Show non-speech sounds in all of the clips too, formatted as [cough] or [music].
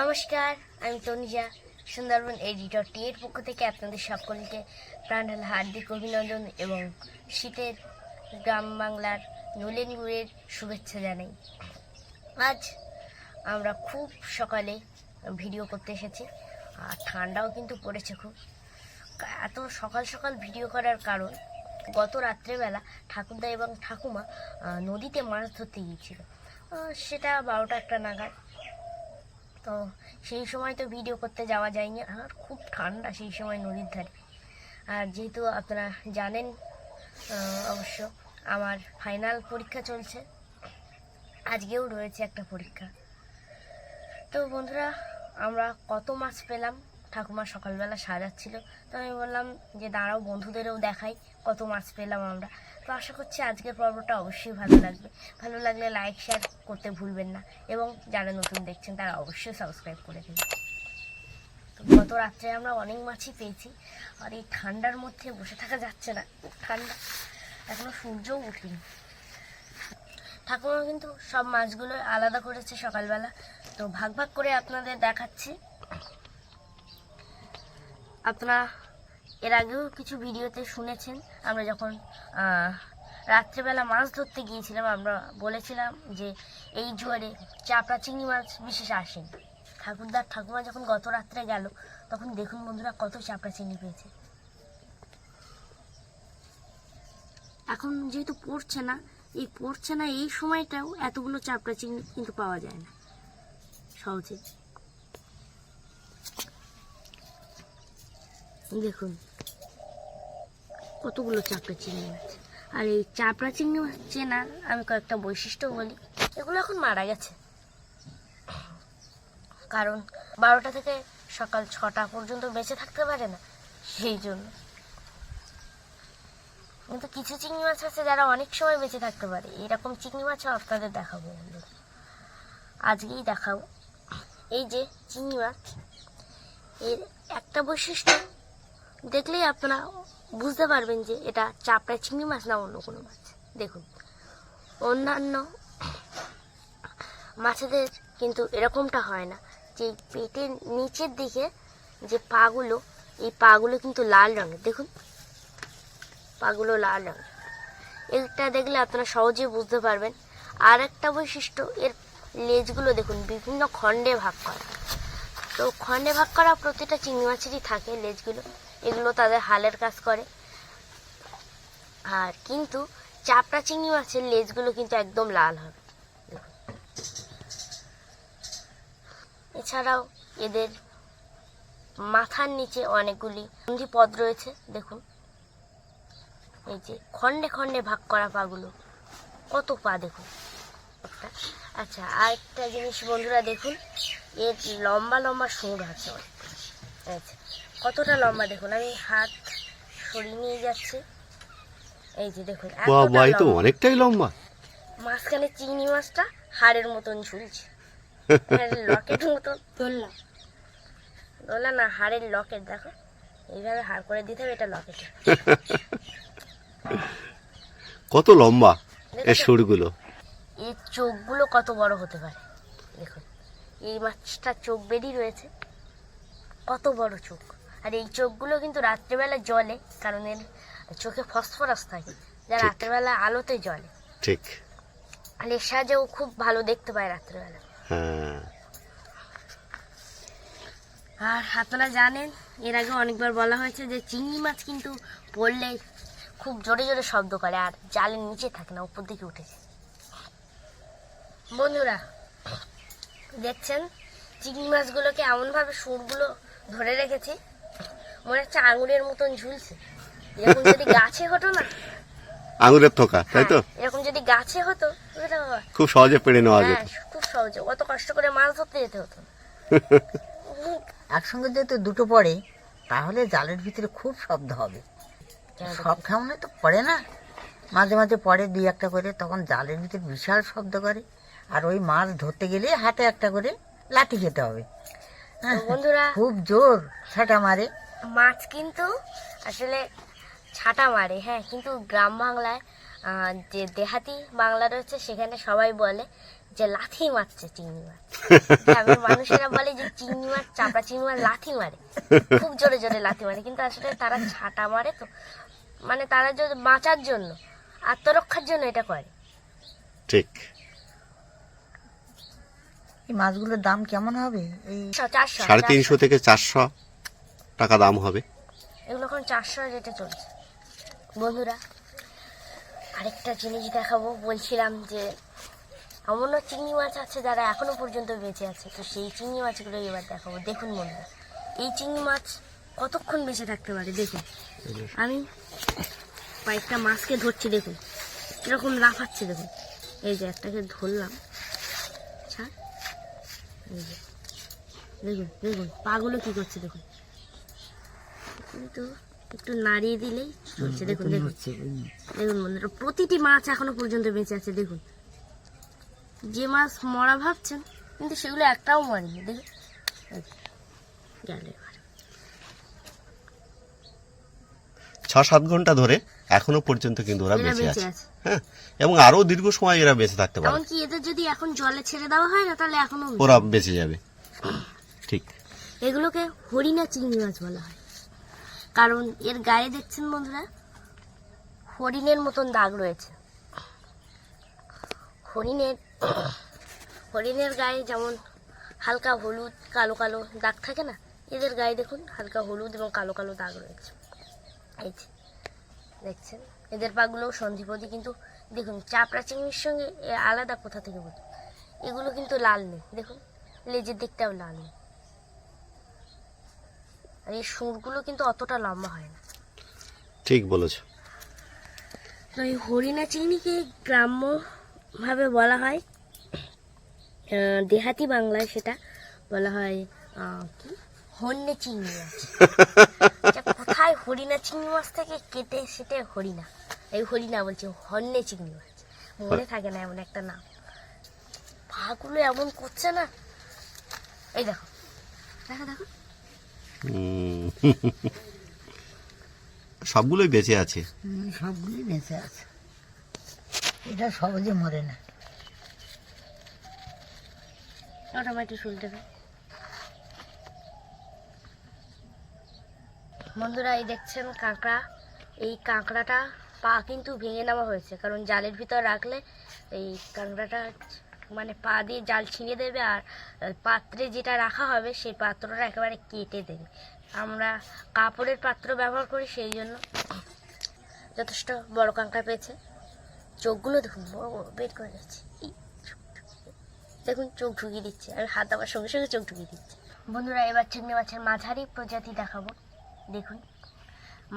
নমস্কার, আমি তনুজা, সুন্দরবন এডিটর টি এর পক্ষ থেকে আপনাদের সকলকে প্রাণঢাল হার্দিক অভিনন্দন এবং শীতের গ্রাম বাংলার নলেন গুড়ের শুভেচ্ছা জানাই। আজ আমরা খুব সকালে ভিডিও করতে এসেছি, আর ঠান্ডাও কিন্তু পড়েছে খুব। এত সকাল সকাল ভিডিও করার কারণ গত রাত্রেবেলা ঠাকুরদা এবং ঠাকুমা নদীতে মাছ ধরতে গিয়েছিল। সেটা বারোটা একটা নাগাদ। তো সেই সময় তো ভিডিও করতে যাওয়া যায়নি। আর খুব ঠান্ডা সেই সময় নদীর ধারে। আর যেহেতু আপনারা জানেন অবশ্য আমার ফাইনাল পরীক্ষা চলছে। আজকেও রয়েছে একটা পরীক্ষা। তো বন্ধুরা, আমরা কত মাছ পেলাম? ঠাকুমা সকালবেলা সাজাচ্ছিল। তো আমি বললাম যে, দাঁড়াও, বন্ধুদেরও দেখাই কত মাছ পেলাম আমরা। তো আশা করছি আজকের পর্বটা অবশ্যই ভালো লাগবে। ভালো লাগলে লাইক শেয়ার করতে ভুলবেন না এবং যারা নতুন দেখছেন, তারা অবশ্যই সাবস্ক্রাইব করে তো গত রাত্রে আমরা অনেক মাছই পেয়েছি, আর এই ঠান্ডার মধ্যে বসে থাকা যাচ্ছে না। ঠান্ডা, এখনও সূর্যও উঠিনি ঠাকুমা কিন্তু সব মাছগুলো আলাদা করেছে সকালবেলা। তো ভাগ ভাগ করে আপনাদের দেখাচ্ছি। আপনারা এর আগেও কিছু ভিডিওতে শুনেছেন, আমরা যখন রাত্রেবেলা মাছ ধরতে গিয়েছিলাম, আমরা বলেছিলাম যে এই জোয়ারে চাপড়া চিংড়ি মাছ বিশেষ আসেন। ঠাকুরদার ঠাকুমা যখন গত রাত্রে গেল, তখন দেখুন বন্ধুরা কত চাপড়া চিংড়ি পেয়েছে। এখন যেহেতু পড়ছে না, এই পড়ছে না এই সময়টাও এতগুলো চাপড়া চিংড়ি কিন্তু পাওয়া যায় না। সহজে। দেখুন, কতগুলো চাপড়া চিংড়ি মাছ। আর এই চাপড়া চিংড়ি মাছ চেনার আমি কয়েকটা বৈশিষ্ট্য বলি। এগুলো এখন মারা গেছে। কারণ বারোটা থেকে সকাল ছটা পর্যন্ত বেঁচে থাকতে পারে না, সেই জন্য। কিন্তু কিছু চিংড়ি মাছ আছে যারা অনেক সময় বেঁচে থাকতে পারে। এরকম চিংড়ি মাছও আপনাদের দেখাবো আজকেই দেখাবো। এই যে চিংড়ি মাছ, এর একটা বৈশিষ্ট্য দেখলেই আপনারা বুঝতে পারবেন যে এটা চাপড়া চিংড়ি মাছ না অন্য কোনো মাছ। দেখুন, অন্যান্য মাছেদের কিন্তু এরকমটা হয় না যে পেটের নিচের দিকে যে পাগুলো, এই পাগুলো কিন্তু লাল রঙের। দেখুন, পাগুলো লাল রঙের। এটা দেখলে আপনারা সহজে বুঝতে পারবেন। আর একটা বৈশিষ্ট্য, এর লেজগুলো দেখুন, বিভিন্ন খণ্ডে ভাগ করা। তো খণ্ডে ভাগ করা প্রতিটা চিংড়ি মাছেরই থাকে লেজগুলো। এগুলো তাদের হালের কাজ করে। আর কিন্তু চাপড়া চিংড়ি মাছের লেজগুলো কিন্তু একদম লাল হবে। এছাড়াও এদের মাথার নিচে অনেকগুলি সন্ধি পদ রয়েছে, দেখুন। এই যে খণ্ডে খণ্ডে ভাগ করা পাগুলো, কত পা দেখুন। একটা। আচ্ছা আর একটা জিনিস বন্ধুরা দেখুন, এর লম্বা লম্বা সুর আছে। আচ্ছা কতটা লম্বা দেখুন আমি হাত সরিয়ে নিয়ে যাচ্ছি। এই যে দেখুন এতটা তো অনেকটাই লম্বা। মাঝখানে চিংড়ি মাছটা হাড়ের মতন ঝুলছে। লকেট মতন। ধরলাম। ধরলাম না হাড়ের লকেট দেখো। এইভাবে হাড় করে দিতে হবে এটা লকেট। কত লম্বা এর সুরগুলো। এর চোখগুলো কত বড় হতে পারে। দেখুন এই মাছটার চোখ বেরিয়ে রয়েছে। কত বড় চোখ। আর এই চোখগুলো কিন্তু রাত্রেবেলা জলে কারণ এর চোখে ফসফরাস থাকে যা রাত্রেবেলা আলোতে জলে ঠিক। আর এর সাহায্যেও খুব ভালো দেখতে পায় রাত্রেবেলা। হ্যাঁ। আর আপনারা জানেন এর আগে অনেকবার বলা হয়েছে যে চিংড়ি মাছ কিন্তু পড়লে খুব জোরে জোরে শব্দ করে আর জালের নিচে থাকে না উপর দিকে উঠেছে বন্ধুরা দেখছেন? চিংড়ি মাছগুলোকে এমনভাবে সুরগুলো ধরে রেখেছে। মনে হচ্ছে আঙুরের মতন ঝুলছে। এরকম যদি গাছে হতো না? আঙুরের থোকা তাই তো? হ্যাঁ, এরকম যদি গাছে হতো তাহলে খুব সহজে পেড়ে নেওয়া হ্যাঁ যেত। খুব সহজে। অত কষ্ট করে মাছ ধরতে যেতে হতো [laughs] একসঙ্গে যেহেতু দুটো পড়ে তাহলে জালের ভিতরে খুব শব্দ হবে। সব খাওয়ানো তো পড়ে না। মাঝে মাঝে পড়ে দুই একটা করে তখন জালের ভিতরে বিশাল শব্দ করে। আর ওই মাছ ধরতে গেলে হাতে একটা করে লাঠি খেতে হবে। বন্ধুরা খুব জোর ছাটা মারে। মাছ কিন্তু আসলে ছাটা মারে হ্যাঁ কিন্তু গ্রাম বাংলায় আহ, যে দেহাতি বাংলা রয়েছে সেখানে সবাই বলে যে লাথি মারছে চিংড়ি মাছ। গ্রামের মানুষেরা বলে যে চিংড়ি মাছ চাপড়া চিংড়ি মাছ লাথি মারে। খুব জোরে জোরে লাথি মারে কিন্তু আসলে তারা ছাটা মারে তো মানে তারা যদি বাঁচার জন্য আত্মরক্ষার জন্য এটা করে। ঠিক। এই মাছগুলোর দাম কেমন হবে? এই চারশো সাড়ে তিনশো থেকে চারশো টাকা দাম হবে। এগুলো এখন চারশো রেটে চলছে। বন্ধুরা আরেকটা জিনিস দেখাবো। বলছিলাম যে এমনও চিংড়ি মাছ আছে যারা এখনও পর্যন্ত বেঁচে আছে। তো সেই চিংড়ি মাছগুলো এবার দেখাবো। দেখুন বন্ধুরা এই চিংড়ি মাছ কতক্ষণ বেঁচে থাকতে পারে? দেখুন। আমি কয়েকটা মাছকে ধরছি দেখুন। কীরকম লাফাচ্ছে দেখুন। এই যে একটাকে ধরলাম। দেখুন দেখুন পাগুলো কি করছে দেখুন। কিন্তু একটু নাড়িয়ে দিলেই চলছে দেখুন দেখুন। দেখুন বন্ধুরা প্রতিটি মাছ এখনও পর্যন্ত বেঁচে আছে দেখুন। যে মাছ মরা ভাবছেন কিন্তু সেগুলো একটাও মরেনি দেখুন। গেল এবার। ছ সাত ঘণ্টা ধরে এখনও পর্যন্ত কিন্তু ওরা বেঁচে আছে। আছে। হ্যাঁ এবং আরও দীর্ঘ সময় এরা বেঁচে থাকতে পারে। এমনকি এদের যদি এখন জলে ছেড়ে দেওয়া হয় না তাহলে এখনও ওরা বেঁচে যাবে। ঠিক। এগুলোকে হরিণা চিংড়ি মাছ বলা হয়। কারণ এর গায়ে দেখছেন বন্ধুরা হরিণের মতন দাগ রয়েছে। হরিণের হরিণের গায়ে যেমন হালকা হলুদ কালো কালো দাগ থাকে না এদের গায়ে দেখুন হালকা হলুদ এবং কালো কালো দাগ রয়েছে। এই যে দেখছেন? এদের পাগুলো সন্ধিপদি কিন্তু দেখুন চাপড়া চিংড়ির সঙ্গে আলাদা কোথা থেকে বুঝুন এগুলো কিন্তু লাল নেই দেখুন লেজের দিকটাও লাল নেই। আর এই সুরগুলো কিন্তু অতটা লম্বা হয় না। ঠিক বলেছ। তো এই হরিণা চিংড়িকে গ্রাম্যভাবে বলা হয় আহ, দেহাতি বাংলায় সেটা বলা হয় আহ, কি? হন্যে চিংড়ি [laughs] হরিণা চিংড়ি মাছ থেকে কেটে সেটে হরিণা। এই হরিণা বলছে হন্যে চিংড়ি মাছ। মনে থাকে না এমন একটা নাম। পাগুলো এমন করছে না। এই দেখো। দেখো দেখো। সবগুলোই বেঁচে আছে। সবগুলোই বেঁচে আছে। এটা সহজে মরে না। অটোমেটিক শুনতে হবে বন্ধুরা, এই দেখছেন কাঁকড়া। এই কাঁকড়াটা পা কিন্তু ভেঙে নেওয়া হয়েছে, কারণ জালের ভিতর রাখলে এই কাঁকড়াটা মানে পা দিয়ে জাল ছিঁড়ে দেবে আর পাত্রে যেটা রাখা হবে সেই পাত্রটা একেবারে কেটে দেবে। আমরা কাপড়ের পাত্র ব্যবহার করি, সেই জন্য যথেষ্ট বড় কাঁকড়া পেয়েছে। চোখগুলো দেখুন, বড় বড়, বের করে যাচ্ছে দেখুন, চোখ ঢুকিয়ে দিচ্ছে। আমি হাত দেওয়ার সঙ্গে সঙ্গে চোখ ঢুকিয়ে দিচ্ছে। বন্ধুরা, এবার চিংড়ি মাছের মাঝারি প্রজাতি দেখাবো। দেখুন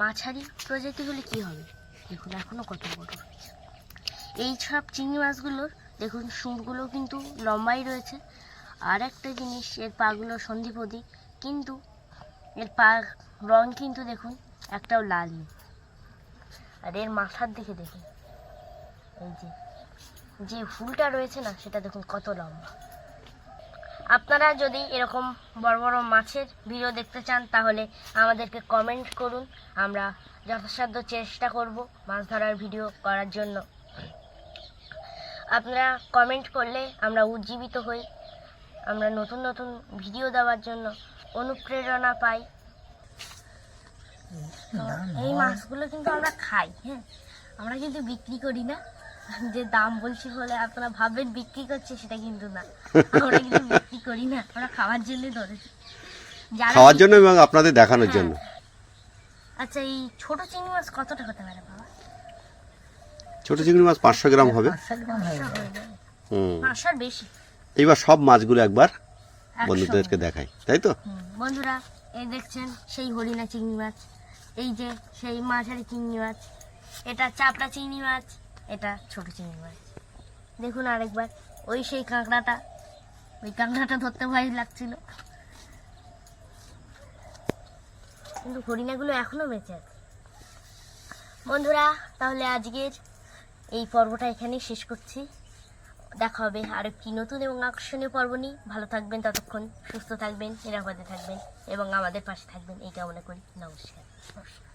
মাঝারি প্রজাতিগুলি কি হবে? দেখুন, এখনও কত বড় এই সব চিংড়ি মাছগুলোর দেখুন, সুরগুলো কিন্তু লম্বাই রয়েছে। আর একটা জিনিস, এর পাগুলো সন্ধিপদি, কিন্তু এর পা রং কিন্তু দেখুন, একটাও লাল নেই। আর এর মাথার দিকে দেখুন, এই যে যে ফুলটা রয়েছে না, সেটা দেখুন কত লম্বা। আপনারা যদি এরকম বড় বড় মাছের ভিডিও দেখতে চান তাহলে আমাদেরকে কমেন্ট করুন। আমরা যথাসাধ্য চেষ্টা করব মাছ ধরার ভিডিও করার জন্য। আপনারা কমেন্ট করলে আমরা উজ্জীবিত হই। আমরা নতুন নতুন ভিডিও দেওয়ার জন্য অনুপ্রেরণা পাই। এই মাছগুলো কিন্তু আমরা খাই হ্যাঁ। আমরা কিন্তু বিক্রি করি না। যে দাম বলছি বলে আপনারা ভাববেন বিক্রি করছে সেটা কিন্তু না। [laughs] আমরা কিন্তু বিক্রি করি না আমরা খাওয়ার জন্য ধরেছি যারা খাওয়ার জন্য এবং আপনাদের দেখানোর হ্যাঁ। জন্য। আচ্ছা এই ছোট চিংড়ি মাছ কতটা হতে পারে বাবা? ছোট চিংড়ি মাছ পাঁচশো গ্রাম হবে। পাঁচশো গ্রাম হয়ে যাবে। হুম। পাঁচশোর বেশি? এইবার সব মাছগুলো একবার একশো। বন্ধুদেরকে দেখাই তাই তো? হুম, বন্ধুরা এই দেখছেন সেই হরিণা চিংড়ি মাছ এই যে সেই মাঝারি চিংড়ি মাছ এটা চাপড়া চিংড়ি মাছ এটা ছোট চিংড়ি মাছ। দেখুন আরেকবার, ওই সেই কাঁকড়াটা। ওই কাঁকড়াটা ধরতে ভয় লাগছিল। কিন্তু হরিণাগুলো এখনও বেঁচে আছে। বন্ধুরা, তাহলে আজকের এই পর্বটা এখানেই শেষ করছি। দেখা হবে আর একটি নতুন এবং আকর্ষণীয় পর্ব নিয়ে। ভালো থাকবেন ততক্ষণ, সুস্থ থাকবেন, নিরাপদে থাকবেন এবং আমাদের পাশে থাকবেন। এই কামনা করি। নমস্কার। নমস্কার।